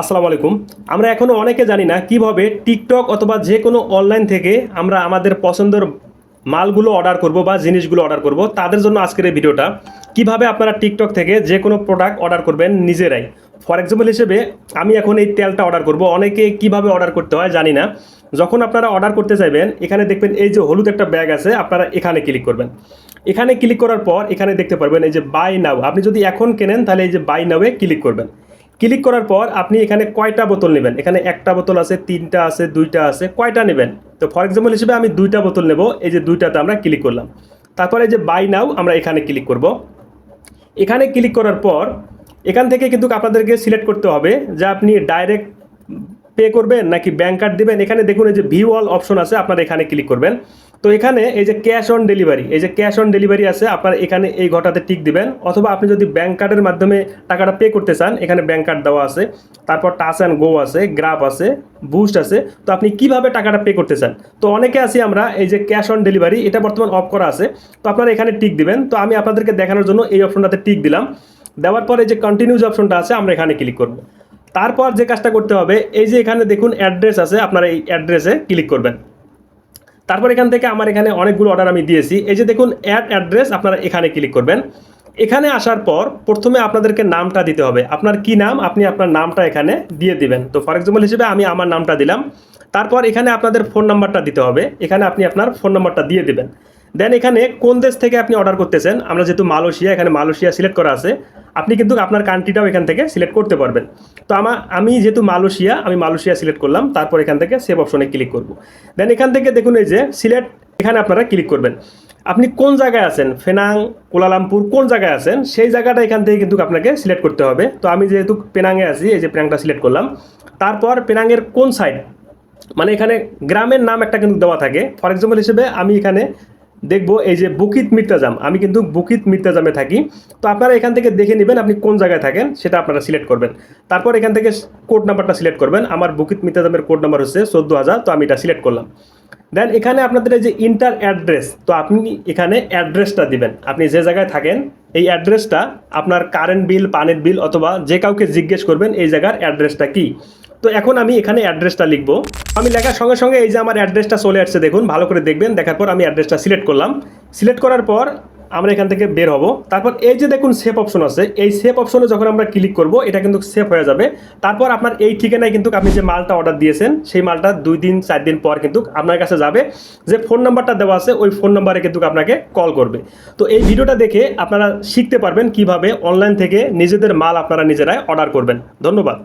আসসালামু আলাইকুম। আমরা এখনও অনেকে জানি না কীভাবে টিকটক অথবা যে কোনো অনলাইন থেকে আমরা আমাদের পছন্দের মালগুলো অর্ডার করব বা জিনিসগুলো অর্ডার করব। তাদের জন্য আজকের এই ভিডিওটা। কীভাবে আপনারা টিকটক থেকে যে কোনো প্রোডাক্ট অর্ডার করবেন নিজেরাই। ফর এক্সাম্পল হিসেবে আমি এখন এই তেলটা অর্ডার করব। অনেকে কীভাবে অর্ডার করতে হয় জানি না। যখন আপনারা অর্ডার করতে চাইবেন, এখানে দেখবেন এই যে হলুদ একটা ব্যাগ আছে, আপনারা এখানে ক্লিক করবেন। এখানে ক্লিক করার পর এখানে দেখতে পারবেন এই যে বাই নাও আপনি যদি এখন কেনেন, তাহলে এই যে বাই নাওয়ে ক্লিক করবেন। ক্লিক করার পর আপনি এখানে কয়টা বোতল নেবেন? এখানে একটা বোতল আছে, তিনটা আছে, দুইটা আছে, কয়টা নেবেন? তো ফর এক্সাম্পল হিসেবে আমি দুইটা বোতল নেব, এই যে দুইটাতে আমরা ক্লিক করলাম। তারপরে যে বাই নাও আমরা এখানে ক্লিক করব। এখানে ক্লিক করার পর এখান থেকে কিন্তু আপনাদেরকে সিলেক্ট করতে হবে যে আপনি ডাইরেক্ট পে করবেন নাকি ব্যাংক কার্ড দেবেন? এখানে দেখুন এই যে ভিউ অল অপশন আছে, আপনারা এখানে ক্লিক করবেন। তো এখানে এই যে ক্যাশ অন ডেলিভারি এই যে ক্যাশ অন ডেলিভারি আছে, আপনার এখানে এই ঘটাতে টিক দিবেন। অথবা আপনি যদি ব্যাংক কার্ডের মাধ্যমে টাকাটা পে করতে চান, এখানে ব্যাংক কার্ড দেওয়া আছে। তারপর টাচ অ্যান্ড গো আছে গ্রাফ আছে বুস্ট আছে। তো আপনি কীভাবে টাকাটা পে করতে চান? তো অনেকে আছি আমরা, এই যে ক্যাশ অন ডেলিভারি এটা বর্তমান অফ করা আছে। তো আপনারা এখানে টিক দিবেন। তো আমি আপনাদেরকে দেখানোর জন্য এই অপশনটাতে টিক দিলাম। দেওয়ার পরে যে কন্টিনিউজ অপশনটা আছে, আমরা এখানে ক্লিক করব। তারপর যে কাজটা করতে হবে, এই যে এখানে দেখুন অ্যাড্রেস আছে, আপনারা এই অ্যাড্রেসে ক্লিক করবেন। তারপর এখান থেকে আমার এখানে অনেকগুলো অর্ডার আমি দিয়েছি। এই যে দেখুন অ্যাড অ্যাড্রেস আপনারা এখানে ক্লিক করবেন। এখানে আসার পর প্রথমে আপনাদেরকে নামটা দিতে হবে। আপনার কি নাম? আপনি আপনার নামটা এখানে দিয়ে দিবেন। তো ফর এক্সাম্পল হিসেবে আমি আমার নামটা দিলাম। তারপর এখানে আপনাদের ফোন নাম্বারটা দিতে হবে। এখানে আপনি আপনার ফোন নাম্বারটা দিয়ে দিবেন। দেন এখানে কোন দেশ থেকে আপনি অর্ডার করতেছেন? আমরা যেহেতু মালয়েশিয়া, এখানে মালয়েশিয়া সিলেক্ট করা আছে। আপনি কিন্তু আপনার কান্ট্রিটাও এখান থেকে সিলেক্ট করতে পারবেন। তো আমার আমি যেহেতু মালয়েশিয়া, আমি মালয়েশিয়া সিলেক্ট করলাম, তারপর এখান থেকে সেভ অপশনে ক্লিক করব। দেন এখান থেকে দেখুন এই যে সিলেক্ট এখানে আপনারা ক্লিক করবেন। আপনি কোন জায়গায় আছেন? ফেনাং কোলালামপুর কোন জায়গায় আছেন? সেই জায়গাটা এখান থেকে কিন্তু আপনাকে সিলেক্ট করতে হবে। তো আমি যেহেতু পেনাংয়ে আছি, এই যে পেনাংটা সিলেক্ট করলাম। তারপর পেনাংয়ের কোন সাইড মানে এখানে গ্রামের নাম একটা কিন্তু দেওয়া থাকে। ফর এক্সাম্পল হিসেবে আমি এখানে দেখব এই যে বুকিত মির্তাজাম, আমি কিন্তু বুকিত মির্তাজামে থাকি। তো আপনারা এখান থেকে দেখে নেবেন আপনি কোন জায়গায় থাকেন, সেটা আপনারা সিলেক্ট করবেন। তারপর এখান থেকে কোড নাম্বারটা সিলেক্ট করবেন, আমার বুকিত মির্তাজামের কোড নাম্বার হচ্ছে চোদ্দ হাজার, তো আমি এটা সিলেক্ট করলাম। দেন এখানে আপনাদের যে ইন্টার অ্যাড্রেস, তো আপনি এখানে অ্যাড্রেসটা দিবেন। আপনি যে জায়গায় থাকেন, এই অ্যাড্রেসটা আপনার কারেন্ট বিল, পানির বিল অথবা যে কাউকে জিজ্ঞেস করবেন, এই জায়গার অ্যাড্রেসটা কি? তো এখন আমি এখানে অ্যাড্রেসটা লিখব। আমি লেখার সঙ্গে সঙ্গে এই যে আমার অ্যাড্রেসটা চলে আসছে, দেখুন, ভালো করে দেখবেন। দেখার পর আমি অ্যাড্রেসটা সিলেক্ট করলাম। সিলেক্ট করার পর আমরা এখান থেকে বের হব। তারপর এই যে দেখুন সেভ অপশন আছে। এই সেভ অপশনে যখন আমরা ক্লিক করব, এটা কিন্তু সেভ হয়ে যাবে। তারপর আপনার এই ঠিকানায় কিন্তু আপনি যে মালটা অর্ডার দিয়েছেন, সেই মালটা দুই দিন, চার দিন পর কিন্তু আপনার কাছে যাবে। যে ফোন নাম্বারটা দেওয়া আছে, ওই ফোন নাম্বারে কিন্তু আপনাকে কল করবে। তো এই ভিডিওটা দেখে আপনারা শিখতে পারবেন কীভাবে অনলাইন থেকে নিজেদের মাল আপনারা নিজেরাই অর্ডার করবেন। ধন্যবাদ।